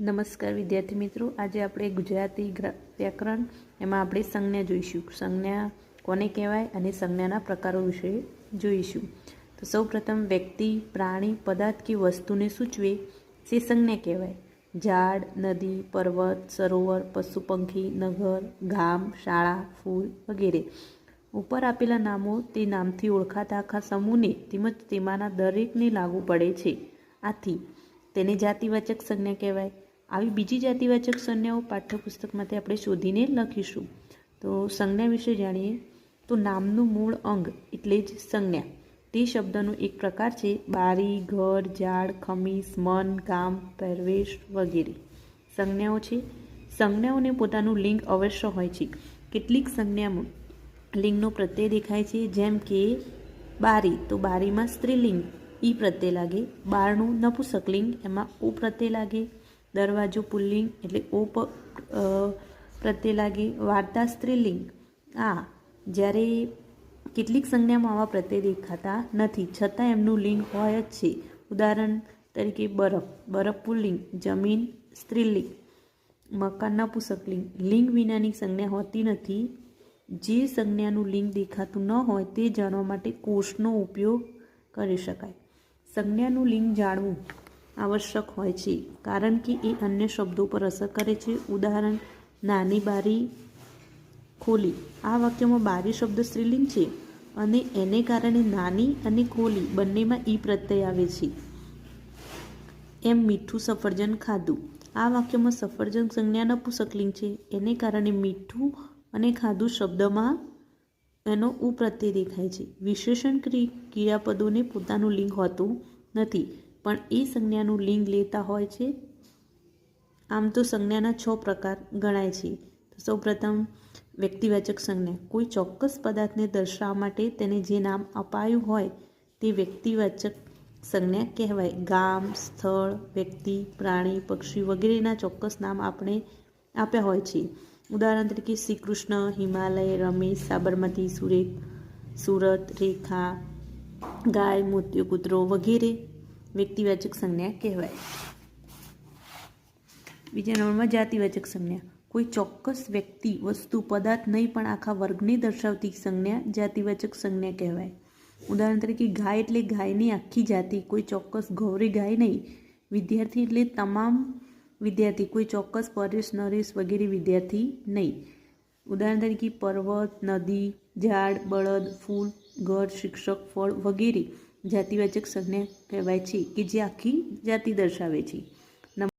નમસ્કાર વિદ્યાર્થી મિત્રો. આજે આપણે ગુજરાતી વ્યાકરણ એમાં આપણે સંજ્ઞા જોઈશું. સંજ્ઞા કોને કહેવાય અને સંજ્ઞાના પ્રકારો વિશે જોઈશું. તો સૌપ્રથમ વ્યક્તિ, પ્રાણી, પદાર્થ કે વસ્તુને સૂચવે તે સંજ્ઞા કહેવાય. ઝાડ, નદી, પર્વત, સરોવર પશુ પંખી નગર, ગામ, શાળા, ફૂલ વગેરે. ઉપર આપેલા નામો તે નામથી ઓળખાતા આખા સમૂહને તેમજ તેમાંના દરેકને લાગુ પડે છે. આથી તેને જાતિવાચક સંજ્ઞા કહેવાય. આવી બીજી જાતિવાચક સંજ્ઞાઓ પાઠ્યપુસ્તકમાંથી આપણે શોધીને લખીશું. તો સંજ્ઞા વિશે જાણીએ. તો નામનું મૂળ અંગ એટલે જ સંજ્ઞા. તે શબ્દનો એક પ્રકાર છે, બારી, ઘર, ઝાડ, ખમીસ, મન, ગામ, પહેરવેશ વગેરે. સંજ્ઞાઓ છે. સંજ્ઞાઓને પોતાનું લિંગ અવશ્ય હોય છે. કેટલીક સંજ્ઞામાં લિંગનો પ્રત્યય દેખાય છે, જેમ કે બારી, તો બારીમાં સ્ત્રીલિંગ. ઈ પ્રત્યય લાગે. બારનું નપુસકલિંગ, એમાં ઓ પ્રત્યય લાગે. દરવાજો પુલ્લિંગ એટલે ઓ પ્રત્યે લાગે વાર્તા સ્ત્રીલિંગ. આ જ્યારે કેટલીક સંજ્ઞામાં આવા પ્રત્યે દેખાતા નથી, છતાં એમનું લિંગ હોય જ છે. ઉદાહરણ તરીકે બરફ બરફ પુલ્લિંગ, જમીન સ્ત્રીલિંગ, મકાનના નપુસકલિંગ લિંગ વિનાની સંજ્ઞા હોતી નથી. જે સંજ્ઞાનું લિંગ દેખાતું ન હોય તે જાણવા માટે કોષનો ઉપયોગ કરી શકાય. સંજ્ઞાનું લિંગ જાણવું આવશ્યક હોય છે. કારણ કે એ અન્ય શબ્દો પર અસર કરે છે. ઉદાહરણ, નાની બારી ખોલી. આ વાક્યમાં બારી શબ્દ સ્ત્રીલિંગ છે અને એને કારણે નાની અને ખોલી બંનેમાં ઈ પ્રત્યય આવે છે. એમ મીઠું સફરજન ખાધું. આ વાક્યમાં સફરજન સંજ્ઞા નપુસકલિંગ છે. એને કારણે મીઠું અને ખાધું શબ્દમાં એનો ઉપ્રત્યય દેખાય છે. વિશેષણ ક્રિ- ક્રિયાપદોને પોતાનું લિંગ હોતું નથી. પણ એ સંજ્ઞાનું લિંગ લેતા હોય છે? આમ તો સંજ્ઞાના છ પ્રકાર ગણાય છે. તો સૌપ્રથમ વ્યક્તિવાચક સંજ્ઞા. કોઈ ચોક્કસ પદાર્થને દર્શાવવા માટે તેને જે નામ અપાયું હોય તે વ્યક્તિવાચક સંજ્ઞા કહેવાય. ગામ, સ્થળ, વ્યક્તિ, પ્રાણી, પક્ષી વગેરેના ચોક્કસ નામ આપણે આપ્યા હોય છે. ઉદાહરણ તરીકે શ્રી કૃષ્ણ હિમાલય, રમેશ, સાબરમતી, સુરેખ, સુરત, રેખા, ગાય, મોતિયો, કૂતરો વગેરે વ્યક્તિવાચક સંજ્ઞા કહેવાય. બીજા નંબરમાં જાતિવાચક સંજ્ઞા. કોઈ ચોક્કસ વ્યક્તિ, વસ્તુ, પદાર્થ નહીં, પણ આખા વર્ગને દર્શાવતી સંજ્ઞા જાતિવાચક સંજ્ઞા કહેવાય. ઉદાહરણ તરીકે ગાય એટલે ગાયની આખી જાતિ, કોઈ ચોક્કસ ગૌરી ગાય નહીં. વિદ્યાર્થી એટલે તમામ વિદ્યાર્થી, કોઈ ચોક્કસ પરેશ, નરેશ વગેરે વિદ્યાર્થી નહીં. ઉદાહરણ તરીકે પર્વત, નદી, ઝાડ, બળદ, ફૂલ, ઘર, શિક્ષક, ફળ વગેરે. જાતિવાચક સંજ્ઞા કહેવાય છે કે જે આખી જાતિ દર્શાવે છે.